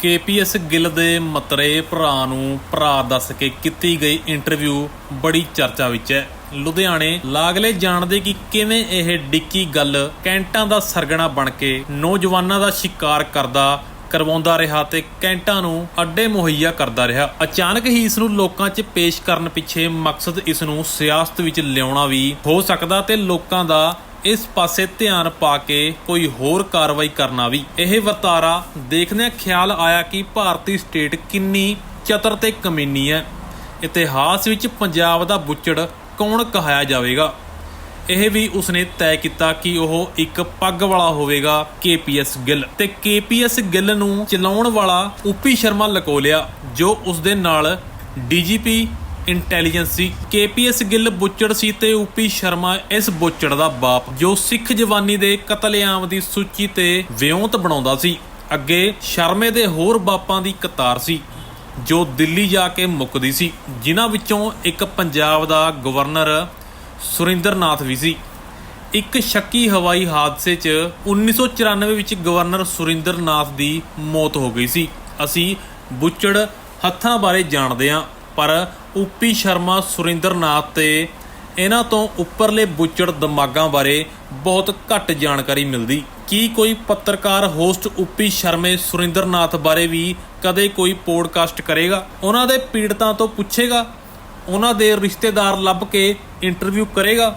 KPS Gill ਦੇ ਮਤਰੇ ਭਰਾ ਨੂੰ ਭਰਾ ਦੱਸ ਕੇ ਕੀਤੀ ਗਈ ਇੰਟਰਵਿਊ ਬੜੀ ਚਰਚਾ ਵਿੱਚ ਹੈ। ਲੁਧਿਆਣੇ ਲਾਗਲੇ ਜਾਣਦੇ ਕਿ ਕਿਵੇਂ ਇਹ ਡਿੱਕੀ ਗੱਲ ਕੈਂਟਾਂ ਦਾ ਸਰਗਣਾ ਬਣ ਕੇ ਨੌਜਵਾਨਾਂ ਦਾ ਸ਼ਿਕਾਰ ਕਰਦਾ, ਕਰਵਾਉਂਦਾ ਰਿਹਾ ਤੇ ਕੈਂਟਾਂ ਨੂੰ ਅੱਡੇ ਮੁਹੱਈਆ ਕਰਦਾ ਰਿਹਾ। ਅਚਾਨਕ ਹੀ ਇਸ ਨੂੰ ਲੋਕਾਂ 'ਚ ਪੇਸ਼ ਕਰਨ ਪਿੱਛੇ ਮਕਸਦ ਇਸ ਨੂੰ ਸਿਆਸਤ ਵਿੱਚ ਲਿਆਉਣਾ ਵੀ ਹੋ ਸਕਦਾ ਤੇ ਲੋਕਾਂ ਦਾ ਇਸ ਪਾਸੇ ਧਿਆਨ ਪਾ ਕੇ ਕੋਈ ਹੋਰ ਕਾਰਵਾਈ ਕਰਨਾ ਵੀ। ਇਹ ਵਰਤਾਰਾ ਦੇਖਦਿਆਂ ਖਿਆਲ ਆਇਆ ਕਿ ਭਾਰਤੀ ਸਟੇਟ ਕਿੰਨੀ ਚਤਰ ਤੇ ਕਮੀਨੀ ਹੈ। ਇਤਿਹਾਸ ਵਿੱਚ ਪੰਜਾਬ ਦਾ ਬੁੱਚੜ ਕੌਣ ਕਹਾਇਆ ਜਾਵੇਗਾ? ਇਹ ਵੀ ਉਸਨੇ ਤੈਅ ਕੀਤਾ ਕਿ ਉਹ ਇੱਕ ਪੱਗ ਵਾਲਾ ਹੋਵੇਗਾ ਕੇਪੀਐਸ ਗਿੱਲ। ਤੇ ਕੇਪੀਐਸ ਗਿੱਲ ਨੂੰ ਚਲਾਉਣ ਵਾਲਾ ਊਪੀ ਸ਼ਰਮਾ ਲਕੋਲਿਆ, ਜੋ ਉਸਦੇ ਨਾਲ ਡੀਜੀਪੀ ਇੰਟੈਲੀਜੈਂਸ ਸੀ। ਕੇਪੀਐਸ ਗਿੱਲ ਬੁੱਚੜ ਸੀ ਤੇ ਊਪੀ ਸ਼ਰਮਾ ਇਸ ਬੁੱਚੜ ਦਾ ਬਾਪ, ਜੋ ਸਿੱਖ ਜਵਾਨੀ ਦੇ ਕਤਲੇਆਮ ਦੀ ਸੂਚੀ ਤੇ ਵਿਉਂਤ ਬਣਾਉਂਦਾ ਸੀ। ਅੱਗੇ ਸ਼ਰਮੇ ਦੇ ਹੋਰ ਬਾਪਾਂ ਦੀ ਕਤਾਰ ਸੀ, ਜੋ ਦਿੱਲੀ ਜਾ ਕੇ ਮੁੱਕਦੀ ਸੀ। ਜਿਨ੍ਹਾਂ ਵਿੱਚੋਂ ਇੱਕ ਪੰਜਾਬ ਦਾ ਗਵਰਨਰ ਸੁਰਿੰਦਰਨਾਥ ਵੀ ਸੀ। ਇੱਕ ਸ਼ੱਕੀ ਹਵਾਈ ਹਾਦਸੇ 'ਚ 1994 ਵਿੱਚ ਗਵਰਨਰ ਸੁਰਿੰਦਰਨਾਥ ਦੀ ਮੌਤ ਹੋ ਗਈ ਸੀ। ਅਸੀਂ ਬੁੱਚੜ ਹੱਥਾਂ ਬਾਰੇ ਜਾਣਦੇ ਹਾਂ। ਪਰ ਊਪੀ ਸ਼ਰਮਾ, ਸੁਰਿੰਦਰਨਾਥ ਤੇ ਇਹਨਾਂ ਤੋਂ ਉੱਪਰਲੇ ਬੁੱਚੜ ਦਿਮਾਗਾਂ ਬਾਰੇ ਬਹੁਤ ਘੱਟ ਜਾਣਕਾਰੀ ਮਿਲਦੀ। ਕੀ ਕੋਈ ਪੱਤਰਕਾਰ, ਹੋਸਟ ਊਪੀ ਸ਼ਰਮੇ, ਸੁਰਿੰਦਰਨਾਥ ਬਾਰੇ ਵੀ ਕਦੇ ਕੋਈ ਪੋਡਕਾਸਟ ਕਰੇਗਾ? ਉਹਨਾਂ ਦੇ ਪੀੜਤਾਂ ਤੋਂ ਪੁੱਛੇਗਾ? ਉਹਨਾਂ ਦੇ ਰਿਸ਼ਤੇਦਾਰ ਲੱਭ ਕੇ ਇੰਟਰਵਿਊ ਕਰੇਗਾ?